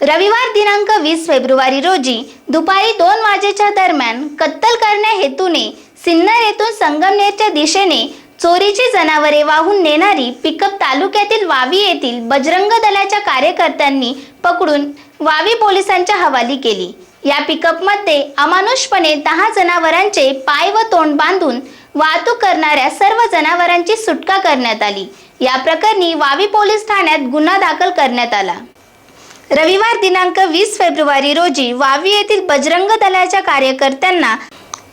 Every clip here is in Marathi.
रविवार दिनांक वीस फेब्रुवारी रोजी दुपारी दोन वाजेच्या दरम्यान कत्तल करण्या हेतूने सिन्नर येथून संगमनेरच्या दिशेने चोरीची जनावरे वाहून नेणारी पिकअप तालुक्यातील वावी येथील बजरंग दलाच्या कार्यकर्त्यांनी पकडून वावी पोलिसांच्या हवाली केली. या पिकअपमध्ये अमानुषपणे दहा जनावरांचे पाय व तोंड बांधून वाहतूक करणाऱ्या सर्व जनावरांची सुटका करण्यात आली. या प्रकरणी वावी पोलीस ठाण्यात गुन्हा दाखल करण्यात आला. रविवार दिनांक वीस फेब्रुवारी रोजी वावी येथील बजरंग दलाच्या कार्यकर्त्यांना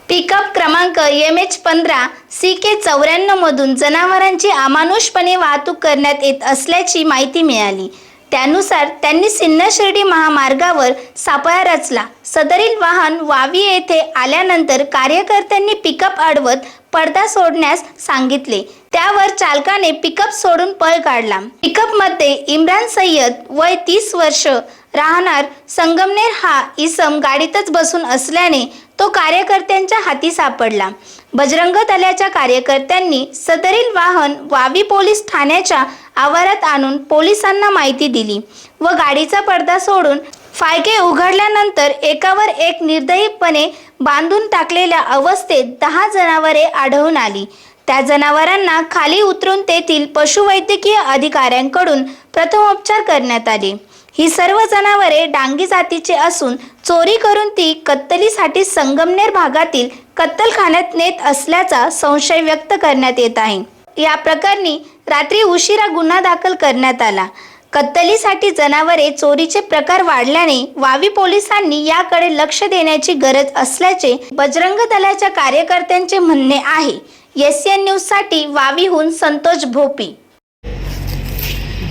पिकअप क्रमांक एम एच पंधरा सी के चौऱ्याण्णव मधून जनावरांची अमानुषपणे वाहतूक करण्यात येत असल्याची माहिती मिळाली. त्यानुसार त्यांनी सिन्नर शिर्डी महामार्गावर सापळा रचला. सदरील वाहन वावी येथे आल्यानंतर कार्यकर्त्यांनी पिकअप अडवत पडदा सोडण्यास सांगितले. त्यावर चालकाने पिकअप सोडून पळ काढला. पिकअपमध्ये इम्रान सय्यद वय तीस वर्ष राहणार. संगमनेर हा इसम गाडीतच बसून असल्याने तो कार्यकर्त्यांच्या हाती सापडला. बजरंग दलाच्या कार्यकर्त्यांनी सदरील वाहन वावी पोलीस ठाण्याच्या आवारात आणून पोलिसांना माहिती दिली व गाडीचा पडदा सोडून फायके उघडल्यानंतर एकावर एक निर्दयीपणे बांधून टाकलेल्या अवस्थेत दहा जनावरे आढळून आली. त्या जनावरांना खाली उतरून तेथील पशुवैद्यकीय अधिकाऱ्यांकडून प्रथमोपचार करण्यात आले. ही सर्व जनावरे डांगी जातीचे असून चोरी करून ती कत्तलीसाठी संगमनेर भागातील कत्तलखान्यात नेत असल्याचा संशय व्यक्त करण्यात येत आहे. या प्रकरणी रात्री उशिरा गुन्हा दाखल करण्यात आला. कत्तलीसाठी जनावरे चोरीचे प्रकार वाढल्याने वावी पोलिसांनी याकडे लक्ष देण्याची गरज असल्याचे बजरंग दलाच्या कार्यकर्त्यांचे म्हणणे आहे. एस एन न्यूजसाठी वावीहून संतोष भोपी.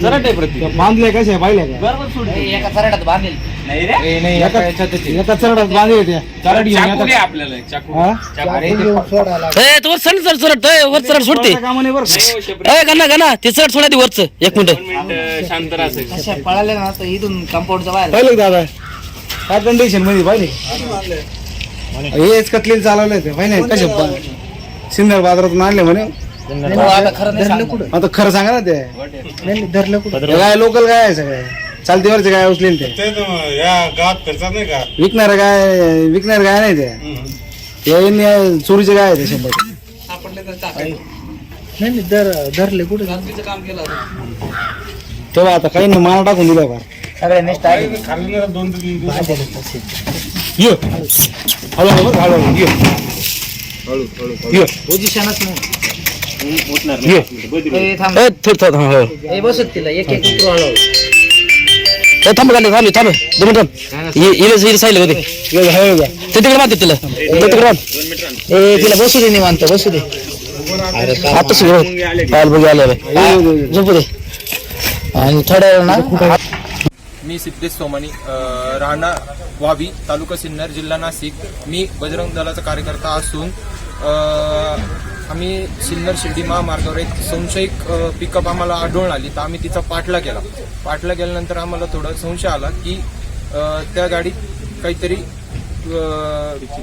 जरा आहे प्रति बांधले कसे पाहिले का बरोबर सोड. एका चराटात बांधेल. नाही रे. ए, नाही एका एका याच्यातच आहे. एका चरडात बांधले होते चाकू घेऊन दे येतात. आपल्याला एक चाकू हा? चाकू. अरे ते ए, तो वर सण सर ए, वर सोडते बरं का? हो. ए गणा गणा ते चढ सोडा ते वरच. एक मिनिट. दोन मिनिटं शांत राहायचं अशा पळाले ना तर इथून कंपाऊंडच्या बाहेर. पाहिले का दादा? काय कंडिशनमध्ये पाहिले? हेच कतलील चालवले ते. पाहिले कसे ब- सिन्नर बाजारातून आणले म्हणे. आता खरं नाही सांगणार. आता खरं सांगा ना ते. धरलं काय लोकल काय आहे सगळे? चालतीवरचे काय उचले ते. ते तर या गावात नाही का? विकणार काय विकणार काय नाही ते. यांनी चोरीचे काय आहे ते शंभर. रात्रीचं काम केलं होतं. तेव्हा आता काही माना टाकून दिला फार सगळ्यांनी स्टाईल खाल्लं नाही दोन तीन दिवस. ये. हळू हळू बरं, हळू हळू ये. ये. पोझिशनच नाही. ये. ए, थांब. ए बसत तिला एक एक उतरू हळूहळू. ए थांब गाडी थांब थांब. दोन मिनिट थांब ये इले इले साईड होते ये, हळू जा. ते तिकडे मारते तिला. ते तिकडे मार. ए तिला बसू दे निवांत बसू दे. आता सगळं पाल बघी आले रे झोपू दे. आणि थोड्या वेळ ना मी सिद्धेश सोमानी अ, राहणार वावी तालुका सिन्नर जिल्हा नाशिक. मी बजरंग दलाचा कार्यकर्ता असून आम्ही सिन्नर शिर्डी महामार्गावर एक संशयिक पिकअप आम्हाला आढळून आली. तर आम्ही तिचा पाठला केला. पाठला केल्यानंतर आम्हाला थोडं संशय आला की त्या गाडीत काहीतरी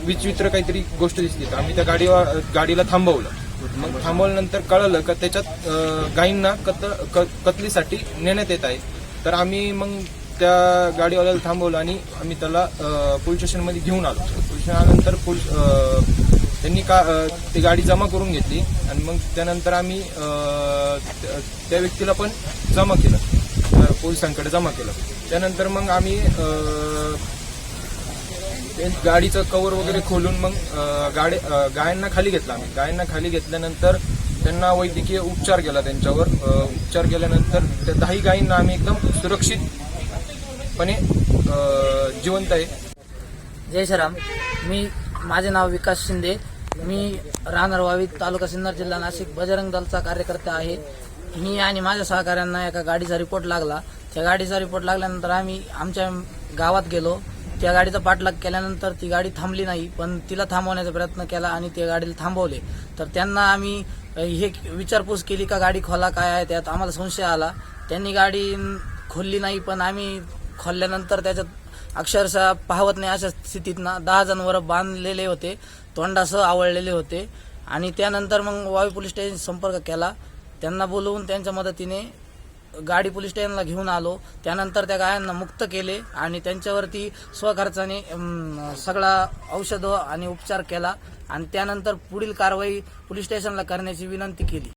विचित्र काहीतरी गोष्ट दिसली. तर आम्ही त्या गाडीवर गाडीला थांबवलं. मग थांबवल्यानंतर कळलं का त्याच्यात गायींना कत क- कतलीसाठी नेण्यात येत आहे. तर आम्ही मग त्या गाडीवाल्याला थांबवलं आणि आम्ही त्याला पोलीस स्टेशनमध्ये घेऊन आलो. पोलीस स्टेशन आल्यानंतर पोलीस त्यांनी का ती गाडी जमा करून घेतली आणि मग त्यानंतर आम्ही त्या- व्यक्तीला पण जमा केलं. पोलिसांकडे जमा केलं. त्यानंतर मग आम्ही ते गाडीचं कवर वगैरे खोलून मग गाडी गायांना खाली घेतला आम्ही. गायांना खाली घेतल्यानंतर त्यांना वैद्यकीय उपचार केला त्यांच्यावर. उपचार केल्यानंतर त्या दहाही गायींना आम्ही एकदम सुरक्षित पण जिवंत आहे. जय श्रीराम. मी माझे नाव विकास शिंदे. मी राहणार वावी तालुका सिन्नर जिल्हा नाशिक. बजरंग दलचा कार्यकर्ता आहे. मी आणि माझ्या सहकाऱ्यांना एका गाडीचा रिपोर्ट लागला. त्या गाडीचा रिपोर्ट लागल्यानंतर आम्ही आमच्या गावात गेलो. त्या गाडीचा पाठलाग केल्यानंतर ती गाडी थांबली नाही पण तिला थांबवण्याचा प्रयत्न केला आणि त्या गाडीला थांबवले. तर त्यांना आम्ही हे विचारपूस केली का गाडी खोला काय आहे त्यात आम्हाला संशय आला. त्यांनी गाडी खोलली नाही पण आम्ही खोलल्यानंतर त्याच्यात अक्षरशः पाहवत नाही अशा स्थितीत ना दहा जणवर बांधलेले होते तोंडासह आवळलेले होते. आणि त्यानंतर मग वावी पोलीस स्टेशन संपर्क केला. त्यांना बोलवून त्यांच्या मदतीने गाडी पोलीस स्टेशनला घेऊन आलो. त्यानंतर त्या गायांना मुक्त केले आणि त्यांच्यावरती स्वखर्चाने सगळा औषध आणि उपचार केला. आणि त्यानंतर पुढील कारवाई पोलीस स्टेशनला करण्याची विनंती केली.